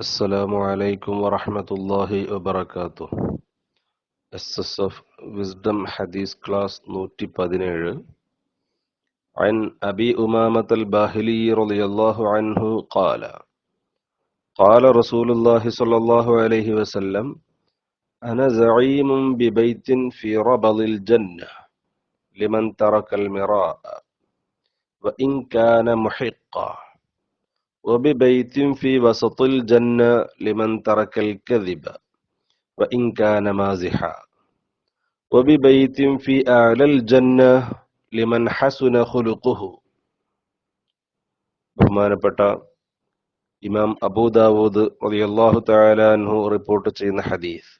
السلام عليكم ورحمة الله وبركاته. SSF Wisdom Hadith Class 117 عن أبي أمامة الباهلي رضي الله عنه قال قال رسول الله صلى الله عليه وسلم أنا زعيم ببيت في ربض الجنة لمن ترك المراء وإن كان محقا. وببيت في وسط الجنة لمن ترك الكذب وإن كان مازحا وببيت في أعلى الجنة لمن حسن خلقه ബഹുമാനപ്പെട്ട ഇമാം അബൂദാവൂദ് റളിയല്ലാഹു തആല അൻഹു റിപ്പോർട്ട് ചെയ്യുന്ന ഹദീസ്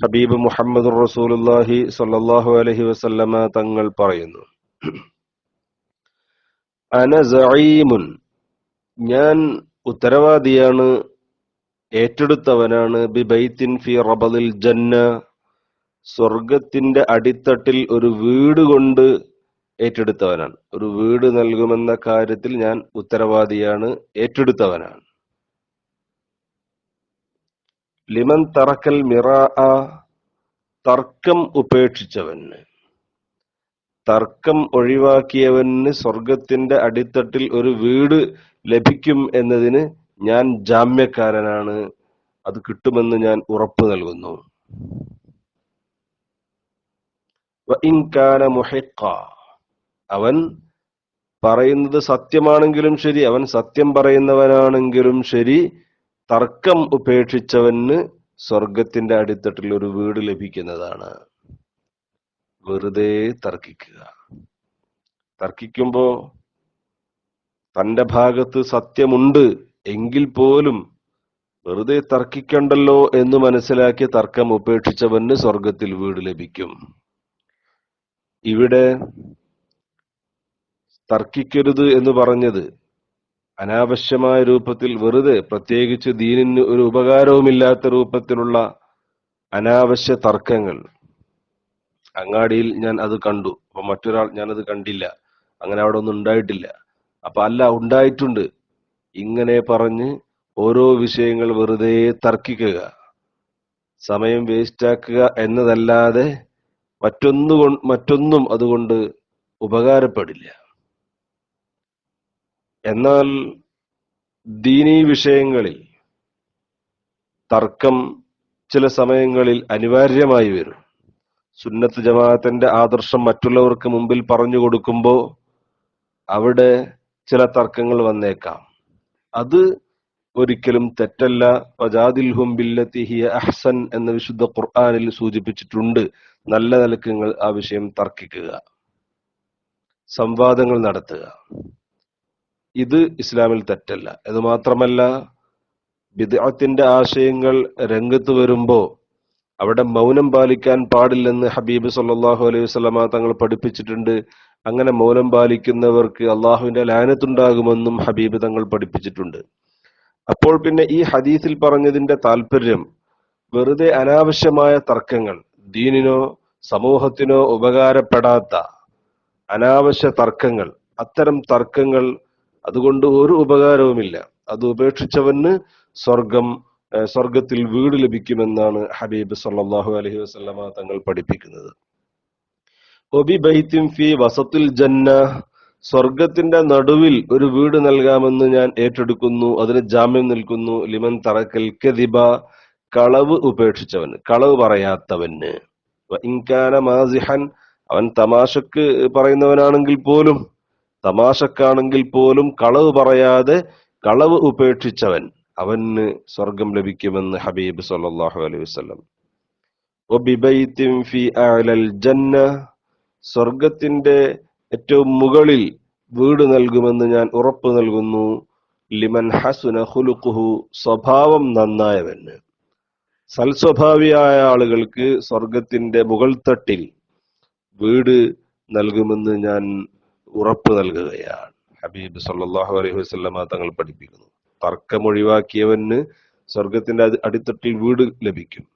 ഹബീബ് മുഹമ്മദ് റസൂലുള്ളാഹി സ്വല്ലല്ലാഹു അലൈഹി വസല്ലമ തങ്ങൾ പറയുന്നു അന സഈമുൻ ഞാൻ ഉത്തരവാദിയാണ് ഏറ്റെടുത്തവനാണ്. ബിബൈത്തിൻ ഫി റബദിൽ ജന്ന. സ്വർഗത്തിന്റെ അടിത്തട്ടിൽ ഒരു വീട് കൊണ്ട് ഏറ്റെടുത്തവനാണ്. ഒരു വീട് നൽകുമെന്ന കാര്യത്തിൽ ഞാൻ ഉത്തരവാദിയാണ് ഏറ്റെടുത്തവനാണ്. ലിമൻ തറക്കൽ മിറാ തർക്കം ഉപേക്ഷിച്ചവന്. തർക്കം ഒഴിവാക്കിയവന് സ്വർഗത്തിന്റെ അടിത്തട്ടിൽ ഒരു വീട് ലഭിക്കും എന്നതിന് ഞാൻ ജാമ്യക്കാരനാണ്. അത് കിട്ടുമെന്ന് ഞാൻ ഉറപ്പ് നൽകുന്നു. അവൻ പറയുന്നത് സത്യമാണെങ്കിലും ശരി അവൻ സത്യം പറയുന്നവനാണെങ്കിലും ശരി. തർക്കം ഉപേക്ഷിച്ചവന് സ്വർഗത്തിന്റെ അടിത്തട്ടിൽ ഒരു വീട് ലഭിക്കുന്നതാണ്. വെറുതെ തർക്കിക്കുക. തർക്കിക്കുമ്പോ തന്റെ ഭാഗത്ത് സത്യമുണ്ട് എങ്കിൽ പോലും വെറുതെ തർക്കിക്കണ്ടല്ലോ എന്ന് മനസ്സിലാക്കി തർക്കം ഉപേക്ഷിച്ചവന് സ്വർഗത്തിൽ വീട് ലഭിക്കും. ഇവിടെ തർക്കിക്കരുത് എന്ന് പറഞ്ഞത് അനാവശ്യമായ രൂപത്തിൽ വെറുതെ പ്രത്യേകിച്ച് ദീനിന് ഒരു ഉപകാരവുമില്ലാത്ത രൂപത്തിലുള്ള അനാവശ്യ തർക്കങ്ങൾ. അങ്ങാടിയിൽ ഞാൻ അത് കണ്ടു. അപ്പൊ മറ്റൊരാൾ ഞാനത് കണ്ടില്ല. അങ്ങനെ അവിടെ ഒന്നും ഉണ്ടായിട്ടില്ല. അപ്പൊ അല്ല ഉണ്ടായിട്ടുണ്ട്. ഇങ്ങനെ പറഞ്ഞ് ഓരോ വിഷയങ്ങൾ വെറുതെ തർക്കിക്കുക. സമയം വേസ്റ്റാക്കുക എന്നതല്ലാതെ മറ്റൊന്നു മറ്റൊന്നും അതുകൊണ്ട് ഉപകാരപ്പെടില്ല. എന്നാൽ ദീനീ വിഷയങ്ങളിൽ തർക്കം ചില സമയങ്ങളിൽ അനിവാര്യമായി വരും. സുന്നത്ത് ജമാഅത്തിന്റെ ആദർശം മറ്റുള്ളവർക്ക് മുമ്പിൽ പറഞ്ഞു കൊടുക്കുമ്പോൾ അവിടെ ചില തർക്കങ്ങൾ വന്നേക്കാം. അത് ഒരിക്കലും തെറ്റല്ല. വജാദിൽഹും ബില്ലത്തിഹിയ അഹ്സൻ എന്ന വിശുദ്ധ ഖുർആാനിൽ സൂചിപ്പിച്ചിട്ടുണ്ട്. നല്ല നിലക്കങ്ങൾ ആ വിഷയം തർക്കിക്കുക. സംവാദങ്ങൾ നടത്തുക. ഇത് ഇസ്ലാമിൽ തെറ്റല്ല. ഇത് മാത്രമല്ല ബിദ്അത്തിന്റെ ആശയങ്ങൾ രംഗത്ത് വരുമ്പോ അവിടെ മൗനം പാലിക്കാൻ പാടില്ലെന്ന് ഹബീബ് സല്ലാഹു അലൈഹി വസ്ലമ തങ്ങൾ പഠിപ്പിച്ചിട്ടുണ്ട്. അങ്ങനെ മൗനം പാലിക്കുന്നവർക്ക് അള്ളാഹുവിന്റെ ലാനത്തുണ്ടാകുമെന്നും ഹബീബ് തങ്ങൾ പഠിപ്പിച്ചിട്ടുണ്ട്. അപ്പോൾ പിന്നെ ഈ ഹദീസിൽ പറഞ്ഞതിന്റെ താല്പര്യം വെറുതെ അനാവശ്യമായ തർക്കങ്ങൾ ദീനിനോ സമൂഹത്തിനോ ഉപകാരപ്പെടാത്ത അനാവശ്യ തർക്കങ്ങൾ അത്തരം തർക്കങ്ങൾ അതുകൊണ്ട് ഒരു ഉപകാരവുമില്ല. അത് ഉപേക്ഷിച്ചവന് സ്വർഗം സ്വർഗത്തിൽ വീട് ലഭിക്കുമെന്നാണ് ഹബീബ് സല്ലാഹു അലഹി വസ്ലമ തങ്ങൾ പഠിപ്പിക്കുന്നത്. ഒബി ഫി വസത്തിൽ ജന്ന സ്വർഗത്തിന്റെ നടുവിൽ ഒരു വീട് നൽകാമെന്ന് ഞാൻ ഏറ്റെടുക്കുന്നു അതിന് ജാമ്യം നിൽക്കുന്നു ലിമൻ തറക്കൽ കെതിബ കളവ് ഉപേക്ഷിച്ചവന് കളവ് പറയാത്തവന് ഇൻകാന മാസിഹൻ അവൻ തമാശക്ക് പറയുന്നവനാണെങ്കിൽ പോലും തമാശക്കാണെങ്കിൽ പോലും കളവ് പറയാതെ കളവ് ഉപേക്ഷിച്ചവൻ. അവന് സ്വർഗം ലഭിക്കുമെന്ന് ഹബീബ് സല്ലാഹു അലൈഹി വസ്ലം സ്വർഗത്തിന്റെ ഏറ്റവും മുകളിൽ വീട് നൽകുമെന്ന് ഞാൻ ഉറപ്പ് നൽകുന്നു. ലിമൻ ഹസുന ഹുലുഖുഹു സ്വഭാവം നന്നായവന്. സൽസ്വഭാവിയായ ആളുകൾക്ക് സ്വർഗത്തിന്റെ മുകൾ തട്ടിൽ വീട് നൽകുമെന്ന് ഞാൻ ഉറപ്പ് നൽകുകയാണ്. ഹബീബ് സല്ലാഹു അലൈഹി വസ്ലമ തങ്ങൾ പഠിപ്പിക്കുന്നു. തർക്കമൊഴിവാക്കിയവന് സ്വർഗത്തിന്റെ അടിത്തട്ടിൽ വീട് ലഭിക്കും.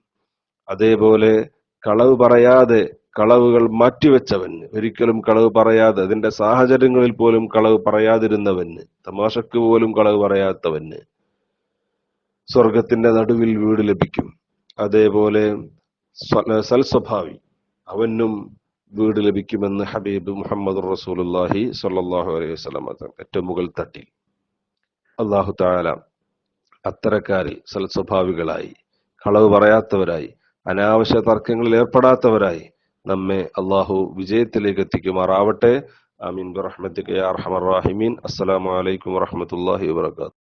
അതേപോലെ കളവ് പറയാതെ കളവുകൾ മാറ്റിവെച്ചവന് ഒരിക്കലും കളവ് പറയാതെ അതിന്റെ സാഹചര്യങ്ങളിൽ പോലും കളവ് പറയാതിരുന്നവന് തമാശക്ക് പോലും കളവ് പറയാത്തവന് സ്വർഗത്തിന്റെ നടുവിൽ വീട് ലഭിക്കും. അതേപോലെ സ്വ- സൽസ്വഭാവി അവനും വീട് ലഭിക്കുമെന്ന് ഹബീബ് മുഹമ്മദ് റസൂലുള്ളാഹി സല്ലാഹു അലൈഹി വസല്ലം ഏറ്റവും മുകൾ തട്ടിൽ. അള്ളാഹു താല അത്തരക്കാരിൽ സൽസ്വഭാവികളായി കളവ് പറയാത്തവരായി അനാവശ്യ തർക്കങ്ങളിൽ ഏർപ്പെടാത്തവരായി നമ്മെ അള്ളാഹു വിജയത്തിലേക്ക് എത്തിക്കുമാറാവട്ടെ. ആമീൻ. ബിറഹ്മത്തിക യാ അർഹമർ അസ്സലാമു അലൈക്കും വറഹ്മത്തുള്ളാഹി വബറകാതുഹു.